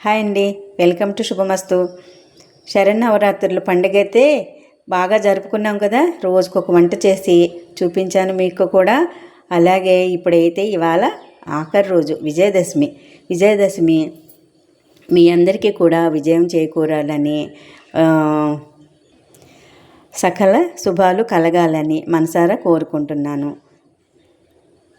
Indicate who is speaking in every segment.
Speaker 1: Hi అండి. Welcome to శుభమస్తు. శరన్నవరాత్రులు పండుగ అయితే బాగా జరుపుకున్నాం కదా. రోజుకొక వంట చేసి చూపించాను మీకు కూడా. అలాగే ఇప్పుడైతే ఇవాళ ఆఖరి రోజు విజయదశమి. విజయదశమి మీ అందరికీ కూడా విజయం చేకూరాలని సకల శుభాలు కలగాలని మనసారా కోరుకుంటున్నాను.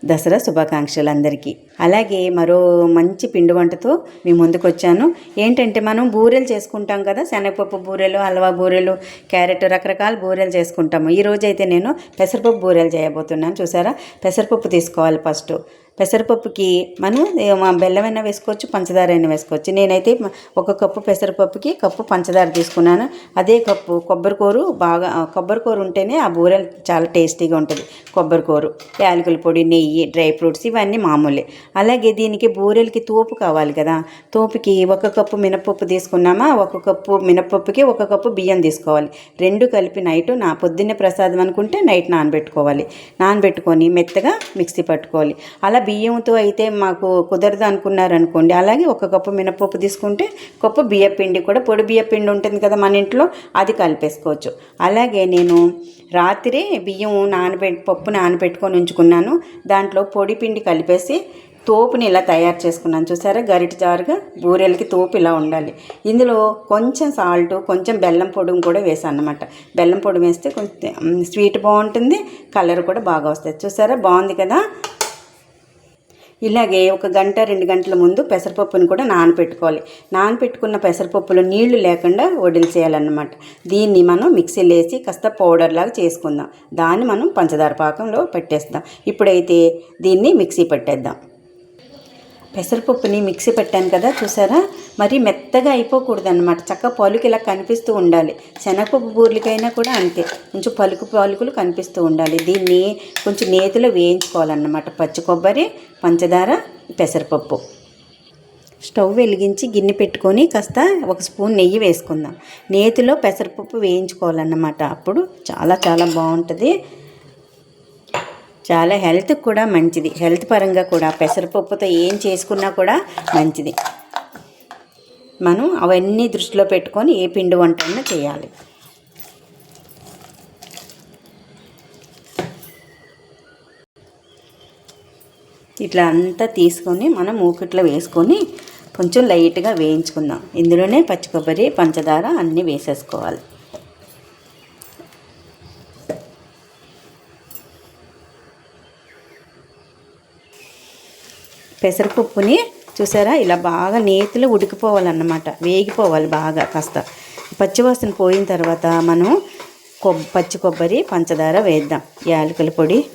Speaker 1: దసరా శుభాకాంక్షలు అందరికీ. అలాగే మరో మంచి పిండి వంటతో మీ ముందుకు వచ్చాను ఏంటంటే మనం బూరెలు చేసుకుంటాం కదా శనగపప్పు బూరెలు హల్వా బూరెలు క్యారెట్ రకరకాల బూరెలు చేసుకుంటాము. ఈ అయితే నేను పెసరపప్పు బూరెలు చేయబోతున్నాను. చూసారా? పెసరపప్పు తీసుకోవాలి ఫస్ట్. పెసరపప్పుకి మనం బెల్లం అయినా బెల్లమైనా వేసుకోవచ్చు పంచదార అయినా వేసుకోవచ్చు. నేనైతే ఒక కప్పు పెసరపప్పుకి కప్పు పంచదార తీసుకున్నాను. అదే కప్పు కొబ్బరికూరు బాగా కొబ్బరికూర ఉంటేనే ఆ బూరెలు చాలా టేస్టీగా ఉంటుంది. కొబ్బరికూరు యాలకుల పొడి నెయ్యి డ్రై ఫ్రూట్స్ ఇవన్నీ మామూలే. అలాగే దీనికి బూరెలకి తోపు కావాలి కదా. తోపుకి ఒక కప్పు మినపప్పు తీసుకున్నామా ఒక కప్పు మినపప్పుకి ఒక కప్పు బియ్యం తీసుకోవాలి. రెండు కలిపి నైట్ నా పొద్దున్నే ప్రసాదం అనుకుంటే నైట్ నానబెట్టుకోవాలి. నానబెట్టుకొని మెత్తగా మిక్సీ పట్టుకోవాలి. అలా బియ్యంతో అయితే మాకు కుదరదు అనుకున్నారనుకోండి. అలాగే ఒక కప్పు మినపప్పు తీసుకుంటే కప్పు బియ్య పిండి కూడా పొడి బియ్య పిండి ఉంటుంది కదా మన ఇంట్లో అది కలిపేసుకోవచ్చు. అలాగే నేను రాత్రి బియ్యం నానబెట్టి పప్పు నానబెట్టుకొని ఉంచుకున్నాను. దాంట్లో పొడి పిండి కలిపేసి తోపుని ఇలా తయారు చేసుకున్నాను. చూసారా? గరిట జారుగా బూరెలకి తోపు ఇలా ఉండాలి. ఇందులో కొంచెం సాల్ట్ కొంచెం బెల్లం పొడిని కూడా వేసాను అనమాట బెల్లం పొడి వేస్తే కొంచెం స్వీట్ బాగుంటుంది కలర్ కూడా బాగా వస్తుంది చూసారా? బాగుంది కదా? ఇలాగే ఒక గంట రెండు గంటల ముందు పెసరపప్పుని కూడా నానపెట్టుకోవాలి. నానపెట్టుకున్న పెసరపప్పులో నీళ్ళు లేకుండా వడిల్చేయాలన్నమాట దీన్ని మనం మిక్సీలో వేసి కాస్త పౌడర్ లాగా చేసుకుందాం. దాన్ని మనం పంచదార పాకంలో పెట్టేస్తాం. ఇప్పుడైతే దీన్ని మిక్సీ పెట్టేద్దాం. పెసరపప్పుని మిక్సీ పెట్టాను కదా చూసారా? మరి మెత్తగా అయిపోకూడదు అనమాట చక్క పలుకు ఇలా కనిపిస్తూ ఉండాలి. శనగపప్పు బూర్లకైనా కూడా అంతే. కొంచెం పలుకు పలుకులు కనిపిస్తూ ఉండాలి. దీన్ని కొంచెం నేతిలో వేయించుకోవాలన్నమాట. పచ్చి కొబ్బరి పంచదార పెసరపప్పు. స్టవ్ వెలిగించి గిన్నె పెట్టుకొని కాస్త ఒక స్పూన్ నెయ్యి వేసుకుందాం. నేతిలో పెసరపప్పు వేయించుకోవాలన్నమాట. అప్పుడు చాలా చాలా బాగుంటుంది. చాలా హెల్త్కి కూడా మంచిది. హెల్త్ పరంగా కూడా పెసరపప్పుతో ఏం చేసుకున్నా కూడా మంచిది. మనం అవన్నీ దృష్టిలో పెట్టుకొని ఏ పిండి వంట అయినా చేయాలి. ఇట్లా అంతా తీసుకొని మనం మూకిట్లో వేసుకొని కొంచెం లైట్గా వేయించుకుందాం. ఇందులోనే పచ్చి కొబ్బరి పంచదార అన్నీ వేసేసుకోవాలి. పెసరపప్పుని చూసారా? ఇలా బాగా నేతిలో ఉడికిపోవాలన్నమాట. వేగిపోవాలి బాగా కాస్త. పచ్చివాసన పోయిన తర్వాత మనం కొబ్ పచ్చి కొబ్బరి పంచదార వేద్దాం. యాలకుల పొడి.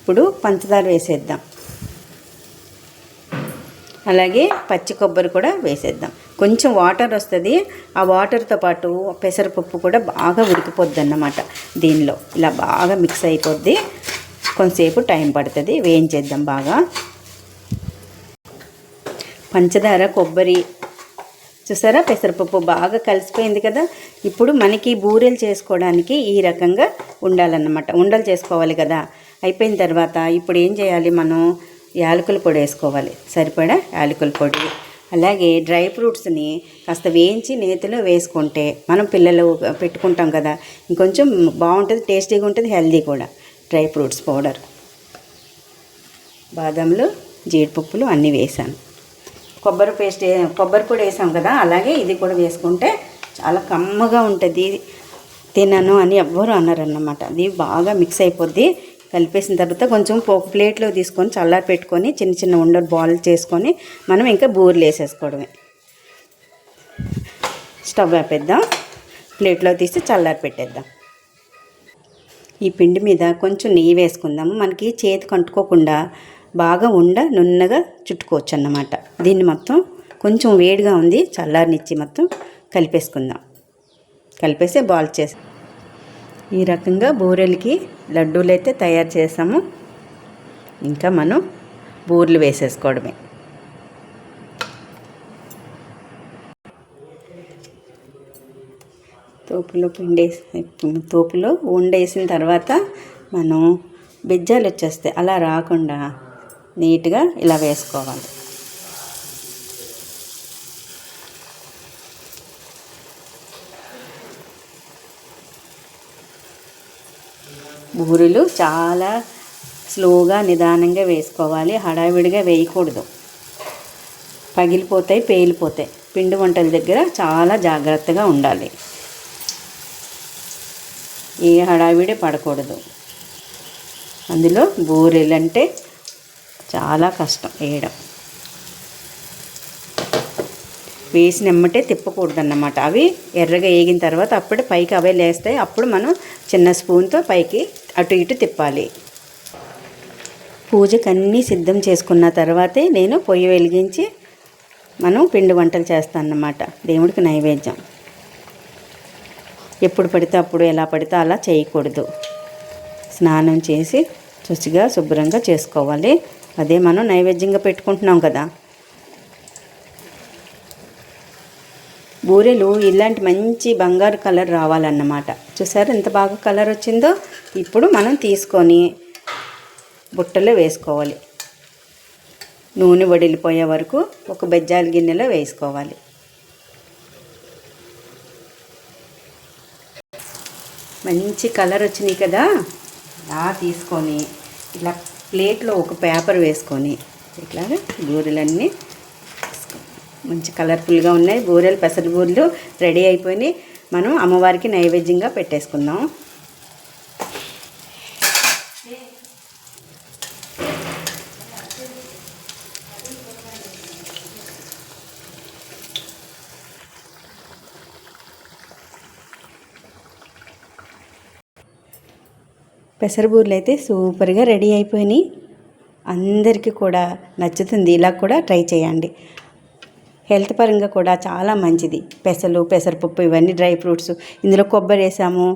Speaker 1: ఇప్పుడు పంచదార వేసేద్దాం. అలాగే పచ్చి కొబ్బరి కూడా వేసేద్దాం. కొంచెం వాటర్ వస్తుంది ఆ వాటర్తో పాటు పెసరపప్పు కూడా బాగా ఉడికిపోద్ది అన్నమాట దీనిలో. ఇలా బాగా మిక్స్ అయిపోద్ది. కొంతసేపు టైం పడుతుంది వేయించేద్దాం బాగా. పంచదార కొబ్బరి చూసారా? పెసరపప్పు బాగా కలిసిపోయింది కదా? ఇప్పుడు మనకి బూరెలు చేసుకోవడానికి ఈ రకంగా ఉండాలన్నమాట. ఉండలు చేసుకోవాలి కదా? అయిపోయిన తర్వాత ఇప్పుడు ఏం చేయాలి మనం? యాలకుల పొడి వేసుకోవాలి. సరిపడా? యాలకుల పొడి. అలాగే డ్రై ఫ్రూట్స్ని కాస్త వేయించి నేతిలో వేసుకుంటే మనం పిల్లలు పెట్టుకుంటాం కదా ఇంకొంచెం బాగుంటుంది టేస్టీగా ఉంటుంది హెల్దీ కూడా. Dry fruits powder. బాదంలు జీడిపప్పులు అన్నీ వేసాను కొబ్బరి పేస్ట్ కొబ్బరి పొడి వేసాం కదా అలాగే ఇది కూడా వేసుకుంటే చాలా కమ్మగా ఉంటుంది. తినను అని ఎవ్వరు అన్నారన్నమాట అది బాగా మిక్స్ అయిపోద్ది. కలిపేసిన తర్వాత కొంచెం ఒక ప్లేట్లో తీసుకొని చల్లారి పెట్టుకొని చిన్న చిన్న ఉండ బాల్ చేసుకొని మనం ఇంకా బూరెలు వేసేసుకోవడమే. స్టవ్ ఆపేద్దాం. ప్లేట్లో తీసి చల్లారి పెట్టేద్దాం. ఈ పిండి మీద కొంచెం నెయ్యి వేసుకుందాము. మనకి చేతికి అంటుకోకుండా బాగా ఉండ నున్నగా చుట్టుకోవచ్చు అన్నమాట దీన్ని మొత్తం కొంచెం వేడిగా ఉంది. చల్లారినిచ్చి మొత్తం కలిపేసుకుందాం. కలిపేసి బాల్ చేసి ఈ రకంగా బూరెలకి లడ్డూలు అయితే తయారు చేసాము. ఇంకా మనం బూరెలు వేసేసుకోవడమే. తోపులో పిండేసి తోపులో వండేసిన తర్వాత మనం బెజ్జాలు వచ్చేస్తాయి. అలా రాకుండా నీట్గా ఇలా వేసుకోవాలి. బూరెలు చాలా స్లోగా నిదానంగా వేసుకోవాలి. హడావిడిగా వేయకూడదు. పగిలిపోతాయి పేలిపోతాయి. పిండి వంటల దగ్గర చాలా జాగ్రత్తగా ఉండాలి. ఏ హడావిడి పడకూడదు. అందులో బూరెలు అంటే చాలా కష్టం వేయడం వేసినమ్మటే తిప్పకూడదు అన్నమాట అవి ఎర్రగా వేగిన తర్వాత అప్పుడే పైకి అవే లేస్తాయి. అప్పుడు మనం చిన్న స్పూన్తో పైకి అటు ఇటు తిప్పాలి. పూజకు అన్నీ సిద్ధం చేసుకున్న తర్వాతే నేను పొయ్యి వెలిగించి మనం పిండి వంటలు చేస్తాను అన్నమాట దేవుడికి నైవేద్యం. ఎప్పుడు పడితే అప్పుడు ఎలా పడితే అలా చేయకూడదు. స్నానం చేసి శుచిగా శుభ్రంగా చేసుకోవాలి. అదే మనం నైవేద్యంగా పెట్టుకుంటున్నాం కదా. బూరెలు ఇలాంటి మంచి బంగారు కలర్ రావాలన్నమాట. చూసారు ఎంత బాగా కలర్ వచ్చిందో? ఇప్పుడు మనం తీసుకొని బుట్టలో వేసుకోవాలి. నూనె వడిలిపోయే వరకు ఒక బెజ్జాల గిన్నెలో వేసుకోవాలి. మంచి కలర్ వచ్చినాయి కదా? ఇలా తీసుకొని ఇలా ప్లేట్లో ఒక పేపర్ వేసుకొని ఇట్లాగా బూరెలన్నీ మంచి కలర్ఫుల్గా ఉన్నాయి. బూరెలు పెసర బూరెలు రెడీ అయిపోయినాయి. మనం అమ్మవారికి నైవేద్యంగా పెట్టేసుకుందాం. పెసరబూర్లు అయితే సూపర్గా రెడీ అయిపోయినాయి. అందరికీ కూడా నచ్చుతుంది. ఇలా కూడా ట్రై చేయండి. హెల్త్ పరంగా కూడా చాలా మంచిది. పెసలు పెసరపప్పు ఇవన్నీ డ్రై ఫ్రూట్స్. ఇందులో కొబ్బరి వేసాము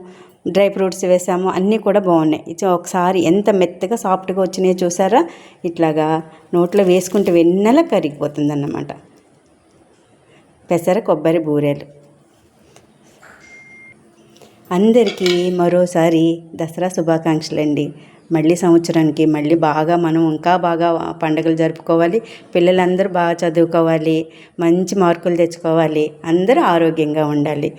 Speaker 1: డ్రై ఫ్రూట్స్ వేసాము అన్నీ కూడా బాగున్నాయి. ఒకసారి ఎంత మెత్తగా సాఫ్ట్గా వచ్చినాయో చూసారా? ఇట్లాగా నోట్లో వేసుకుంటే వెన్నెల కరిగిపోతుంది అన్నమాట పెసర కొబ్బరి బూరెలు. అందరికీ మరోసారి దసరా శుభాకాంక్షలు అండి మళ్ళీ సంవత్సరానికి మళ్ళీ బాగా మనం ఇంకా బాగా పండుగలు జరుపుకోవాలి పిల్లలందరూ బాగా చదువుకోవాలి మంచి మార్కులు తెచ్చుకోవాలి అందరూ ఆరోగ్యంగా ఉండాలి.